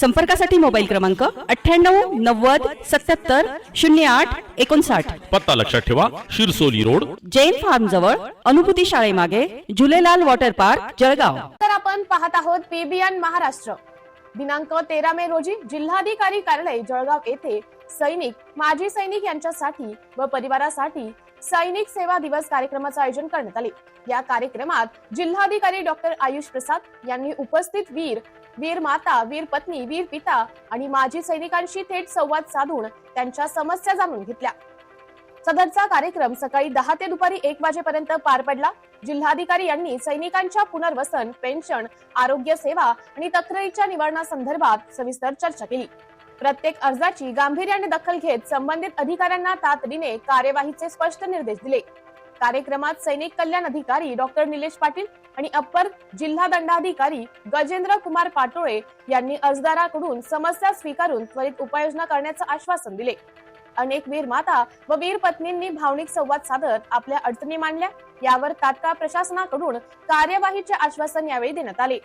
संपर्कासाठी मोबाईल क्रमांक अठ्ठ्याण्णव नव्वद सत्याहत्तर शून्य आठ एकोणसाठ. पत्ता लक्षात ठेवा शिरसोली रोड. जैन फार्म जवळ अनुभूती शाळेमागे झुलेलाल वॉटर पार्क जळगाव. तर आपण पाहत आहोत पीबीएन महाराष्ट्र. दिनांक तेरा मे रोजी जिल्हाधिकारी कार्यालय जळगाव येथे सैनिक माजी सैनिक यांच्यासाठी व परिवारासाठी सैनिक सेवा दिवस कार्यक्रमाचे आयोजन करण्यात आले. या कार्यक्रमात जिल्हाधिकारी डॉक्टर आयुष प्रसाद यांनी उपस्थित वीर वीर माता वीर पत्नी वीर पिता आणि माजी सैनिकांशी थेट संवाद साधून त्यांच्या समस्या जाणून घेतल्या. सदरचा कार्यक्रम सकाळी दहा ते दुपारी एक वाजेपर्यंत पार पडला. जिल्हाधिकारी यांनी सैनिकांच्या पुनर्वसन पेन्शन आरोग्य सेवा आणि तक्रारीच्या निवारणासंदर्भात सविस्तर चर्चा केली. प्रत्येक अर्जाची गांभीर्याने दखल घेत संबंधित अधिकाऱ्यांना तातडीने कार्यवाहीचे स्पष्ट निर्देश दिले. कार्यक्रमात सैनिक कल्याण अधिकारी डॉक्टर निलेश पाटील आणि अप्पर जिल्हा दंडाधिकारी गजेंद्र कुमार पाटोळे यांनी अर्जदाराकडून समस्या स्वीकारून त्वरित उपाययोजना करण्याचं आश्वासन दिले. अनेक वीर माता व वीर पत्नींनी भावनिक संवाद साधत आपल्या अडचणी मांडल्या यावर तात्काळ प्रशासनाकडून कार्यवाहीचे आश्वासन यावेळी देण्यात आले.